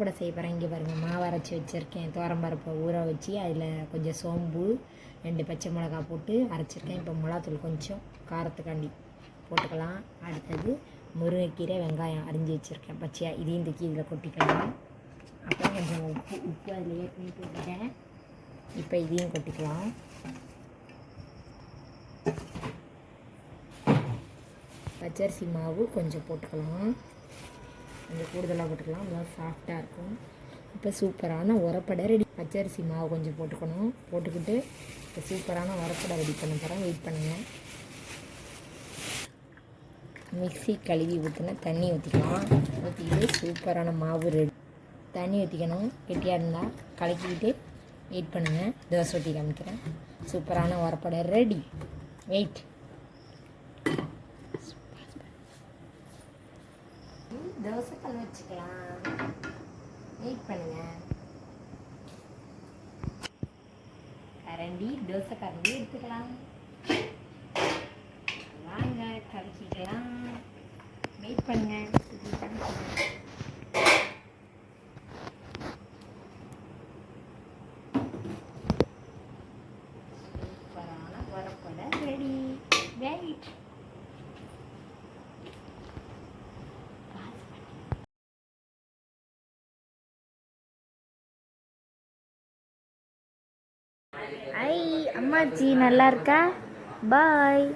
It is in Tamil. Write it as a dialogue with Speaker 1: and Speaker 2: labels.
Speaker 1: கூட செய்ய போகிறேன் இங்கே பாருங்கள் மாவு அரைச்சி வச்சுருக்கேன். துவரம்பருப்பை ஊற வச்சு அதில் கொஞ்சம் சோம்பு ரெண்டு பச்சை மிளகா போட்டு அரைச்சிருக்கேன். இப்போ மிளகாத்தூள் கொஞ்சம் காரத்துக்காண்டி போட்டுக்கலாம். அடுத்தது முருங்கைக்கீரை வெங்காயம் அரிஞ்சு வச்சுருக்கேன். பச்சையாக இதையும் தூக்கி இதில் கொட்டிக்கலாம். அப்புறம் கொஞ்சம் உப்பு உப்பு அதில் ஏற்கனவே போட்டுட்டேன். இப்போ இதையும் கொட்டிக்கலாம். பச்சரிசி மாவு கொஞ்சம் போட்டுக்கலாம். கொஞ்சம் கூடுதலாக போட்டுக்கலாம். நல்லா சாஃப்டாக இருக்கும். இப்போ சூப்பரான உரப்படை ரெடி. பச்சரிசி மாவு கொஞ்சம் போட்டுக்கணும். போட்டுக்கிட்டு இப்போ சூப்பரான உரப்படை ரெடி பண்ண போகிறேன் வெயிட் பண்ணுங்கள் மிக்ஸி கழுவி ஊற்றின தண்ணி ஊற்றிக்கலாம் ஊற்றிக்கிட்டு சூப்பரான மாவு ரெடி. தண்ணி ஊற்றிக்கணும் கெட்டியாக இருந்தால் கலக்கிக்கிட்டு வெயிட் பண்ணுங்கள் தோசை ஊற்றி காமிக்கிறேன். சூப்பரான உரப்படை ரெடி. வெயிட் தோசை வச்சுக்கலாம். வெயிட் பண்ணுங்க. கரண்டி தோசை கரண்டி எடுத்துக்கலாம். வாங்க கலக்கிக்கலாம் வெயிட் பண்ணுங்க சூப்பரான வரப்போட ரெடி வெயிட் ஐ அம்மாச்சி நல்லா இருக்கா பாய்